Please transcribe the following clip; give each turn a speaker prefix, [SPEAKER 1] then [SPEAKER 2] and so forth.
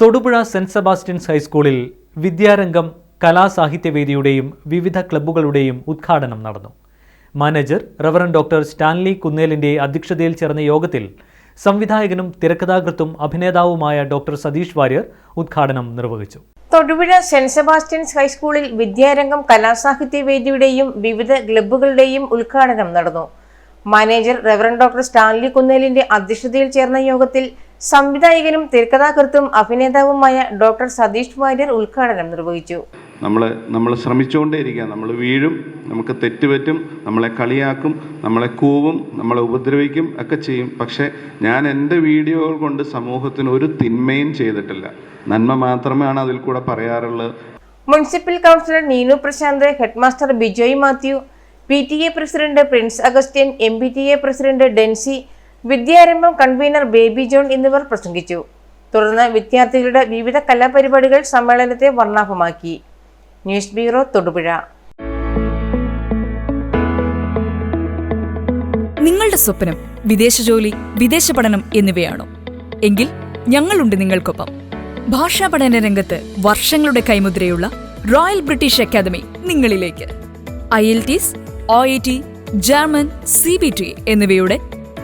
[SPEAKER 1] Thodupuzha saint Sebastian's ഹൈസ്കൂളിൽ വിദ്യാരംഗം കലാസാഹിത്യവേദിയുടെയും വിവിധ ക്ലബ്ബുകളുടെയും ഉദ്ഘാടനം നടന്നു. മാനേജർ റവറൻ ഡോക്ടർ സ്റ്റാൻലി കുന്നേലിന്റെ അധ്യക്ഷതയിൽ ചേർന്ന യോഗത്തിൽ സംവിധായകനും തിരക്കഥാകൃത്തും അഭിനേതാവുമായ ഡോക്ടർ സതീഷ് വാര്യർ ഉദ്ഘാടനം നിർവഹിച്ചു.
[SPEAKER 2] തൊടുപുഴ സെന്റ് സെബാസ്റ്റ്യൻസ് ഹൈസ്കൂളിൽ വിദ്യാരംഗം കലാസാഹിത്യ വേദിയുടെയും വിവിധ ക്ലബ്ബുകളുടെയും ഉദ്ഘാടനം നടന്നു. മാനേജർ റെവറൻ ഡോക്ടർ സ്റ്റാൻലി കുന്നേലിന്റെ അധ്യക്ഷതയിൽ ചേർന്ന യോഗത്തിൽ സംവിധായകനും തിരക്കഥാകൃത്തും അഭിനേതാവുമായ ഡോക്ടർ സതീഷ് വാര്യർ ഉദ്ഘാടനം നിർവഹിച്ചു.
[SPEAKER 3] നമ്മൾ നമ്മൾ ശ്രമിച്ചുകൊണ്ടേയിരിക്കുക നമ്മൾ വീഴും നമുക്ക് തെറ്റുപറ്റും നമ്മളെ കളിയാക്കും നമ്മളെ കൂവും നമ്മളെ ഉപദ്രവിക്കും ഒക്കെ ചെയ്യും. പക്ഷേ ഞാൻ എന്റെ വീഡിയോകൾ കൊണ്ട് സമൂഹത്തിന് ഒരു തിന്മയും ചെയ്തിട്ടില്ല. നന്മ മാത്രമാണ് അതിൽ കൂടെ പറയാറുള്ളത്.
[SPEAKER 2] Municipal councillor Neenu Prashanth headmaster Bijoy Mathew P T A president Prince Augustine M P T A president Densy Vidyarambham convener Baby John എന്നിവർ പ്രസംഗിച്ചു. തുടർന്ന് വിദ്യാർത്ഥികളുടെ വിവിധ കലാപരിപാടികൾ സമ്മേളനത്തെ വർണാഭമാക്കി. News bureau Thodupuzha.
[SPEAKER 4] നിങ്ങളുടെ സ്വപ്നം വിദേശ ജോലി വിദേശ പഠനം എന്നിവയാണോ? എങ്കിൽ ഞങ്ങളുണ്ട് നിങ്ങൾക്കൊപ്പം. ഭാഷാ പഠന രംഗത്ത് വർഷങ്ങളുടെ കൈമുദ്രയുള്ള റോയൽ ബ്രിട്ടീഷ് അക്കാദമി നിങ്ങളിലേക്ക്. IELTS O E T German C B T എന്നിവയുടെ